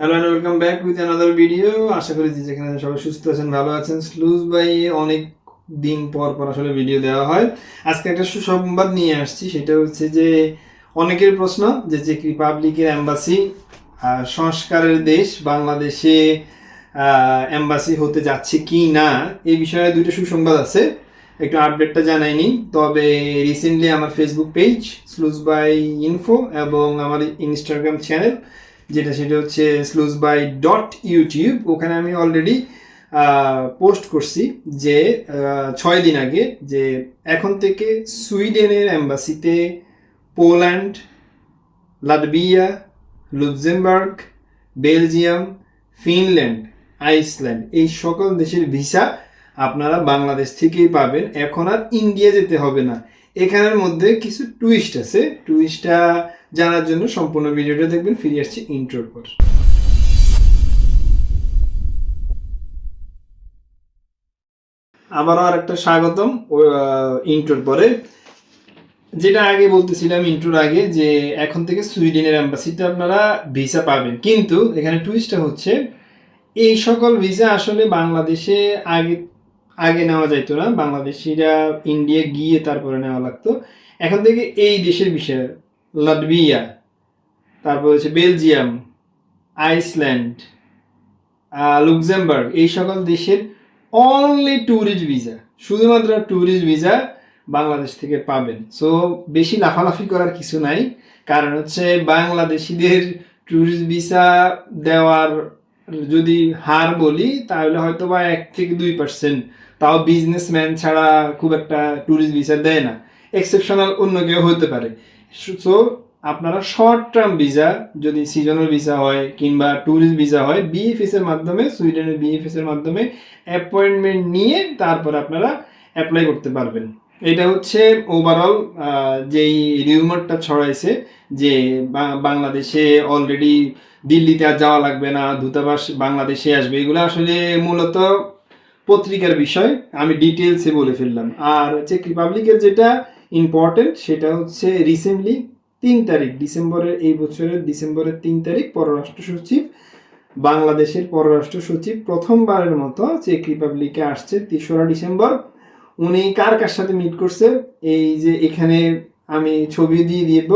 Hello and welcome back with another video আশা করি যে যেখানে সবাই সুস্থ আছেন, ভালো আছেন। স্লুজ বাই অনেক দিন পর পর আসলে ভিডিও দেওয়া হয়। আজকে একটা সুসংবাদ নিয়ে আসছি, সেটা হচ্ছে যে অনেকের প্রশ্ন যে চেক রিপাবলিকের অ্যাম্বাসি সংস্কারের দেশ বাংলাদেশে অ্যাম্বাসি হতে যাচ্ছে কি না, এই বিষয়ে দুটো সুসংবাদ আছে। একটু আপডেটটা জানাইনি তবে রিসেন্টলি আমার ফেসবুক পেজ স্লুজ বাই ইনফো এবং আমার ইনস্টাগ্রাম চ্যানেল যেটা সেটা হচ্ছে স্লুজ বাই ডট ইউটিউব। ওখানে আমি অলরেডি পোস্ট করছি যে ছয় দিন আগে যে এখন থেকে সুইডেনের অ্যাম্বাসিতে Poland Latvia Luxembourg Belgium, Finland, Iceland এই সকল দেশের ভিসা আপনারা বাংলাদেশ থেকেই পাবেন। এখন আর ইন্ডিয়া যেতে হবে না। এখানের মধ্যে কিছু টুইস্ট আছে। টুইস্টটা জানার জন্য সম্পূর্ণ ভিডিওটা দেখবেন, ফিরে আসছি ইন্ট্রোর পর। আবারও আর একটা স্বাগতম ইন্ট্রোর পরে। যেটা আগে বলতেছিলাম ইন্ট্রোর আগে, যে এখন থেকে সুইডেনের অ্যাম্বাসিতে আপনারা ভিসা পাবেন। কিন্তু এখানে টুইস্টটা হচ্ছে, এই সকল ভিসা আসলে বাংলাদেশে আগে আগে নেওয়া যাইতো না। বাংলাদেশিরা ইন্ডিয়া গিয়ে তারপরে নেওয়া লাগতো। এখন থেকে এই দেশের বিষয় লাটভিয়া, তারপর হচ্ছে বেলজিয়াম, আইসল্যান্ড লুক্সেমবার্গ, এই সকল দেশের অনলি ট্যুরিস্ট ভিসা শুধুমাত্র ট্যুরিস্ট ভিসা বাংলাদেশ থেকে পাবেন। সো বেশি লাফালাফি করার কিছু নাই, কারণ হচ্ছে বাংলাদেশিদের ট্যুরিস্ট ভিসা দেওয়ার যদি হার বলি, তাহলে হয়তো বা এক থেকে দুই পার্সেন্ট তাও বিজনেসম্যান ছাড়া খুব একটা ট্যুরিস্ট ভিসা দেয় না। এক্সেপশনাল অন্য কেউ হতে পারে। সো আপনারা শর্ট টার্ম ভিসা যদি সিজনাল ভিসা হয় কিংবা ট্যুরিস্ট ভিসা হয় বিএফএস এর মাধ্যমে সুইডেনের বিএফএস এর মাধ্যমে অ্যাপয়েন্টমেন্ট নিয়ে তারপর আপনারা অ্যাপ্লাই করতে পারবেন। এটা হচ্ছে ওভারঅল যেই রিউমারটা ছড়াইছে যে বাংলাদেশে অলরেডি দিল্লিতে আর যাওয়া লাগবে না, দূতাবাস বাংলাদেশে আসবে, এগুলো আসলে মূলত পত্রিকার বিষয়। আমি ডিটেলসে বলে ফেললাম। আর চেক রিপাবলিকের যেটা ইম্পর্টেন্ট সেটা হচ্ছে রিসেন্টলি তিন তারিখ, ডিসেম্বরের এই বছরের ডিসেম্বরের তিন তারিখ পররাষ্ট্র সচিব, বাংলাদেশের পররাষ্ট্র সচিব প্রথমবারের মতো চেক রিপাবলিকে আসছে, তেসরা ডিসেম্বর। উনি কার কার সাথে মিট করছে? এই যে এখানে আমি ছবি দিয়ে দিব,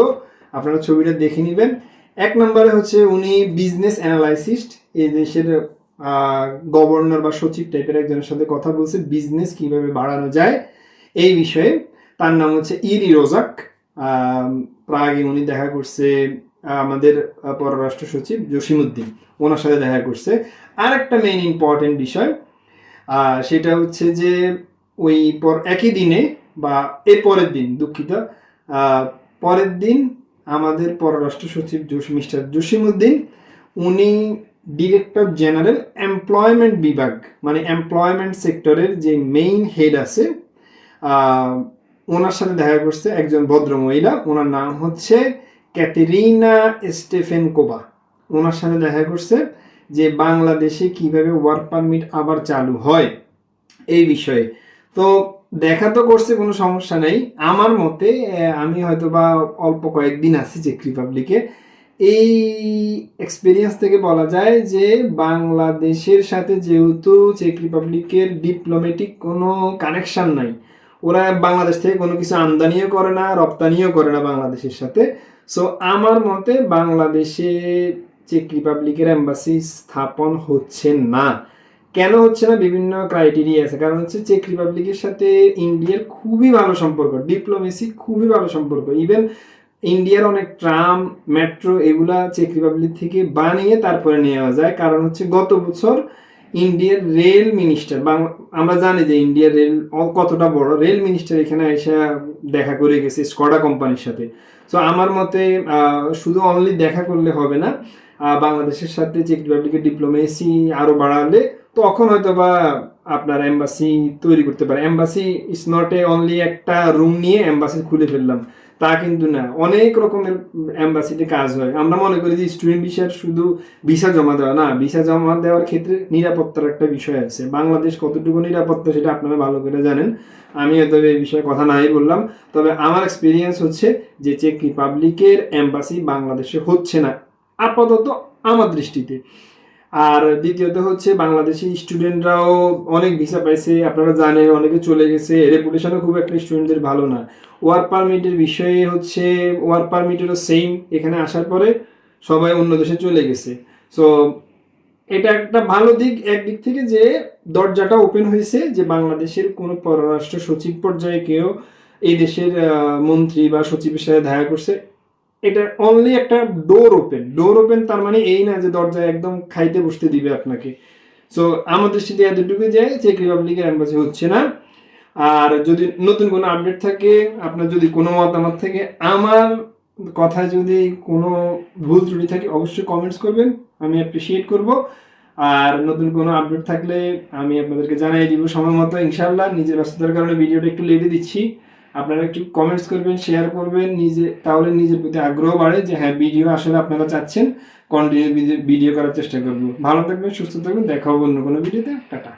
আপনারা ছবিটা দেখে নেবেন। এক নম্বরে হচ্ছে উনি বিজনেস অ্যানালাইসিস্ট এই দেশের গভর্নর বা সচিব টাইপের একজনের সাথে কথা বলছে বিজনেস কীভাবে বাড়ানো যায়, এই বিষয়ে। তার নাম হচ্ছে ইরি রোজাক। প্রাগে উনি দেখা করছে আমাদের পররাষ্ট্র সচিব জসিমুদ্দিন ওনার সাথে দেখা করছে। আর একটা মেইন ইম্পর্টেন্ট বিষয় সেটা হচ্ছে যে ওই পর, একই দিনে বা এর পরের দিন দুঃখিত পরের দিন আমাদের পররাষ্ট্র সচিব মিস্টার জসিমুদ্দিন উনি ডিরেক্টর জেনারেল এমপ্লয়মেন্ট বিভাগ মানে এমপ্লয়মেন্ট সেক্টরের যে মেইন হেড আছে ওনার সাথে দেখা করছে একজন ভদ্র মহিলা ওনার নাম হচ্ছে ক্যাটেরিনা স্টেফেনকোবা ওনার সাথে দেখা করছে যে বাংলাদেশে কীভাবে ওয়ার্ক পারমিট আবার চালু হয় এই বিষয়ে। তো দেখা তো করছে, কোনো সমস্যা নেই। আমার মতে আমি হয়তো বা অল্প কয়েকদিন আছি চেক রিপাবলিকে। এই এক্সপিরিয়েন্স থেকে বলা যায় যে বাংলাদেশের সাথে যেহেতু চেক রিপাবলিকের ডিপ্লোমেটিক কোনো কানেকশন নাই। ওরা বাংলাদেশ থেকে কোনো কিছু আমদানিও করে না, রপ্তানিও করে না বাংলাদেশের সাথে। সো আমার মতে বাংলাদেশে চেক রিপাবলিকের অ্যাম্বাসি স্থাপন হচ্ছে না। কেন হচ্ছে না? বিভিন্ন ক্রাইটেরিয়া আছে। কারণ হচ্ছে চেক রিপাবলিকের সাথে ইন্ডিয়ার খুবই ভালো সম্পর্ক ডিপ্লোমেসি খুবই ভালো সম্পর্ক। ইভেন ইন্ডিয়ার অনেক ট্রাম মেট্রো এগুলা চেক রিপাবলিক থেকে বানিয়ে তারপরে নেওয়া যায়। কারণ হচ্ছে গত বছর ইন্ডিয়ার রেল মিনিস্টার বাংলা আমরা জানি যে ইন্ডিয়ার রেল কতটা বড়, রেল মিনিস্টার এখানে এসে দেখা করে গেছে স্কডা কোম্পানির সাথে। সো আমার মতে শুধু অনলি দেখা করলে হবে না বাংলাদেশের সাথে চেক রিপাবলিকের ডিপ্লোমেসি আরও বাড়ালে তখন হয়তো বা আপনার এম্বাসি তৈরি করতে পারে। Embassy is not a only একটা রুম নিয়ে এম্বাসি খুলে ফেললাম। তা কিন্তু না। অনেক রকমের এম্বাসিতে কাজ হয়। আমরা মনে করি যে স্টুডেন্ট ভিসার শুধু ভিসা জমা দেওয়া না ভিসা জমা দেওয়ার ক্ষেত্রে নিরাপত্তার একটা বিষয় আছে। বাংলাদেশ কতটুকু নিরাপত্তা সেটা আপনারা ভালো করে জানেন। আমি হয়তো এই বিষয়ে কথা নাই বললাম। তবে আমার এক্সপিরিয়েন্স হচ্ছে যে চেক রিপাবলিকের এম্বাসি বাংলাদেশে হচ্ছে না। আপাতত আমার দৃষ্টিতে। আর দ্বিতীয়ত হচ্ছে বাংলাদেশি স্টুডেন্টরাও অনেক ভিসা পাইছে, আপনারা জানেন, অনেকে চলে গেছে রেপুটেশনও খুব একটা স্টুডেন্টদের ভালো না। ওয়ার্ক পারমিটের বিষয়ে হচ্ছে ওয়ার্ক পারমিটেরও সেম এখানে আসার পরে সবাই অন্য দেশে চলে গেছে। সো এটা একটা ভালো দিক একদিক থেকে যে দরজাটা ওপেন হয়েছে যে বাংলাদেশের কোনো পররাষ্ট্র সচিব পর্যায়ে কেউ এই দেশের মন্ত্রী বা সচিবের সাথে দেখা করছে। এটা অনলি একটা ডোর ওপেন ডোর ওপেন তার মানে এই না যে দরজা একদম খাইতে বসতে দিবে আপনাকে। সো আমার দৃষ্টিতে এতটুকু যে চেক রিপাবলিকের অ্যাম্বাসি হচ্ছে না। আর যদি নতুন কোনো আপডেট থাকে, আপনার যদি কোনো মতামত থাকে, আমার কথায় যদি কোনো ভুল ত্রুটি থাকে, অবশ্যই কমেন্টস করবেন, আমি অ্যাপ্রিসিয়েট করব। আর নতুন কোনো আপডেট থাকলে আমি আপনাদেরকে জানাই দিব। সময় মতো ইনশাল্লাহ নিজের ব্যস্ততার কারণে ভিডিওটা একটু লেটে দিচ্ছি। আপনারা একটু কমেন্টস করবেন শেয়ার করবেন, নিজে, তাহলে নিজের প্রতি আগ্রহ বাড়ে যে হ্যাঁ ভিডিও আসলে আপনারা চাচ্ছেন কন্টিনিউ ভিডিও করার চেষ্টা করব। ভালো থাকবেন, সুস্থ থাকবেন, দেখা হবে অন্য কোনো ভিডিওতে টাটা।